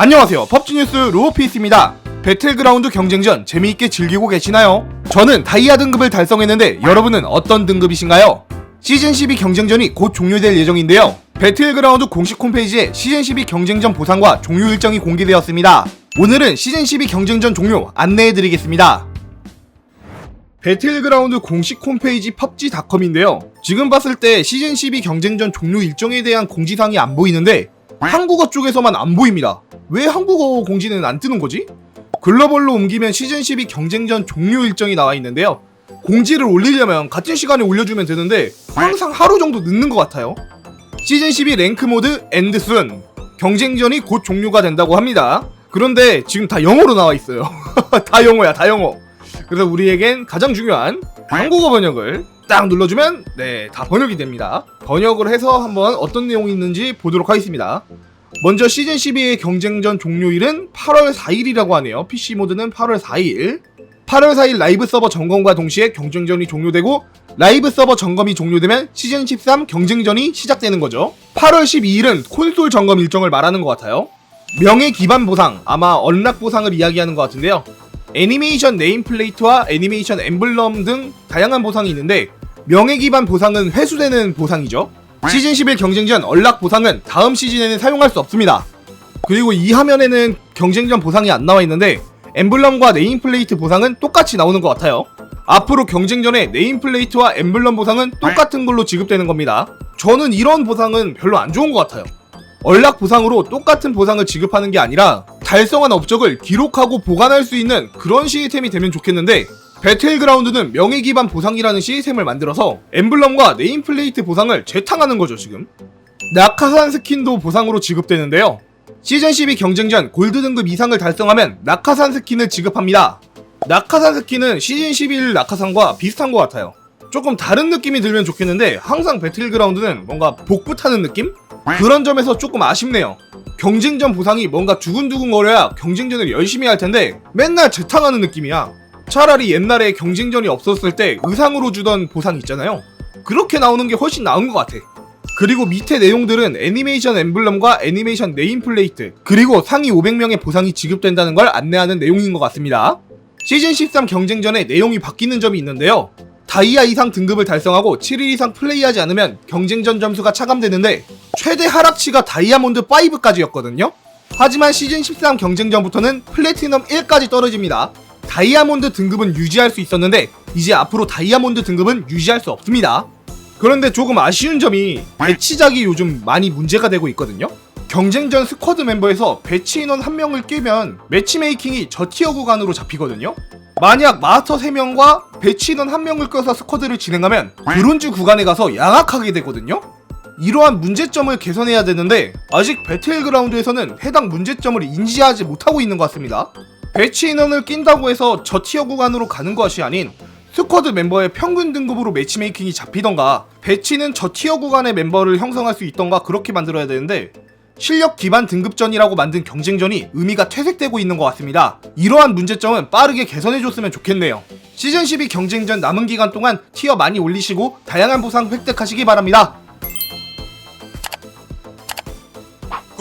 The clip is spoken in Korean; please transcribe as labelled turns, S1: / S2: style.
S1: 안녕하세요. 펍지뉴스 루오피스입니다. 배틀그라운드 경쟁전 재미있게 즐기고 계시나요? 저는 다이아 등급을 달성했는데 여러분은 어떤 등급이신가요? 시즌 12 경쟁전이 곧 종료될 예정인데요. 배틀그라운드 공식 홈페이지에 시즌 12 경쟁전 보상과 종료 일정이 공개되었습니다. 오늘은 시즌 12 경쟁전 종료 안내해드리겠습니다. 배틀그라운드 공식 홈페이지 펍지닷컴인데요. 지금 봤을 때 시즌 12 경쟁전 종료 일정에 대한 공지사항이 안 보이는데 한국어 쪽에서만 안 보입니다. 왜 한국어 공지는 안 뜨는 거지? 글로벌로 옮기면 시즌 12 경쟁전 종료 일정이 나와 있는데요. 공지를 올리려면 같은 시간에 올려주면 되는데 항상 하루 정도 늦는 것 같아요. 시즌 12 랭크 모드 엔드 순 경쟁전이 곧 종료가 된다고 합니다. 그런데 지금 다 영어로 나와 있어요. 다 영어야, 다 영어. 그래서 우리에겐 가장 중요한 한국어 번역을 딱 눌러주면 네, 다 번역이 됩니다. 번역을 해서 한번 어떤 내용이 있는지 보도록 하겠습니다. 먼저 시즌 12의 경쟁전 종료일은 8월 4일이라고 하네요. PC 모드는 8월 4일. 8월 4일 라이브 서버 점검과 동시에 경쟁전이 종료되고 라이브 서버 점검이 종료되면 시즌 13 경쟁전이 시작되는 거죠. 8월 12일은 콘솔 점검 일정을 말하는 것 같아요. 명예 기반 보상, 아마 언락 보상을 이야기하는 것 같은데요. 애니메이션 네임플레이트와 애니메이션 엠블럼 등 다양한 보상이 있는데 명예 기반 보상은 회수되는 보상이죠. 시즌 11 경쟁전 언락 보상은 다음 시즌에는 사용할 수 없습니다. 그리고 이 화면에는 경쟁전 보상이 안 나와 있는데 엠블럼과 네임플레이트 보상은 똑같이 나오는 것 같아요. 앞으로 경쟁전에 네임플레이트와 엠블럼 보상은 똑같은 걸로 지급되는 겁니다. 저는 이런 보상은 별로 안 좋은 것 같아요. 언락 보상으로 똑같은 보상을 지급하는 게 아니라 달성한 업적을 기록하고 보관할 수 있는 그런 시스템이 되면 좋겠는데 배틀그라운드는 명예 기반 보상이라는 시스템을 만들어서 엠블럼과 네임플레이트 보상을 재탕하는 거죠 지금. 낙하산 스킨도 보상으로 지급되는데요. 시즌 12 경쟁전 골드 등급 이상을 달성하면 낙하산 스킨을 지급합니다. 낙하산 스킨은 시즌 11 낙하산과 비슷한 것 같아요. 조금 다른 느낌이 들면 좋겠는데 항상 배틀그라운드는 뭔가 복부 타는 느낌? 그런 점에서 조금 아쉽네요. 경쟁전 보상이 뭔가 두근두근 거려야 경쟁전을 열심히 할 텐데 맨날 재탕하는 느낌이야 차라리 옛날에 경쟁전이 없었을 때 의상으로 주던 보상 있잖아요. 그렇게 나오는 게 훨씬 나은 것 같아. 그리고 밑에 내용들은 애니메이션 엠블럼과 애니메이션 네임플레이트, 그리고 상위 500명의 보상이 지급된다는 걸 안내하는 내용인 것 같습니다. 시즌 13 경쟁전에 내용이 바뀌는 점이 있는데요. 다이아 이상 등급을 달성하고 7일 이상 플레이하지 않으면 경쟁전 점수가 차감되는데 최대 하락치가 다이아몬드 5까지였거든요. 하지만 시즌 13 경쟁전부터는 플래티넘 1까지 떨어집니다. 다이아몬드 등급은 유지할 수 있었는데 이제 앞으로 다이아몬드 등급은 유지할 수 없습니다. 그런데 조금 아쉬운 점이 배치작이 요즘 많이 문제가 되고 있거든요. 경쟁전 스쿼드 멤버에서 배치 인원 한 명을 끼면 매치메이킹이 저 티어 구간으로 잡히거든요. 만약 마스터 3명과 배치 인원 한 명을 껴서 스쿼드를 진행하면 브론즈 구간에 가서 양악하게 되거든요. 이러한 문제점을 개선해야 되는데 아직 배틀그라운드에서는 해당 문제점을 인지하지 못하고 있는 것 같습니다. 배치 인원을 낀다고 해서 저 티어 구간으로 가는 것이 아닌 스쿼드 멤버의 평균 등급으로 매치메이킹이 잡히던가 배치는 저 티어 구간의 멤버를 형성할 수 있던가 그렇게 만들어야 되는데 실력 기반 등급전이라고 만든 경쟁전이 의미가 퇴색되고 있는 것 같습니다. 이러한 문제점은 빠르게 개선해줬으면 좋겠네요. 시즌 12 경쟁전 남은 기간 동안 티어 많이 올리시고 다양한 보상 획득하시기 바랍니다.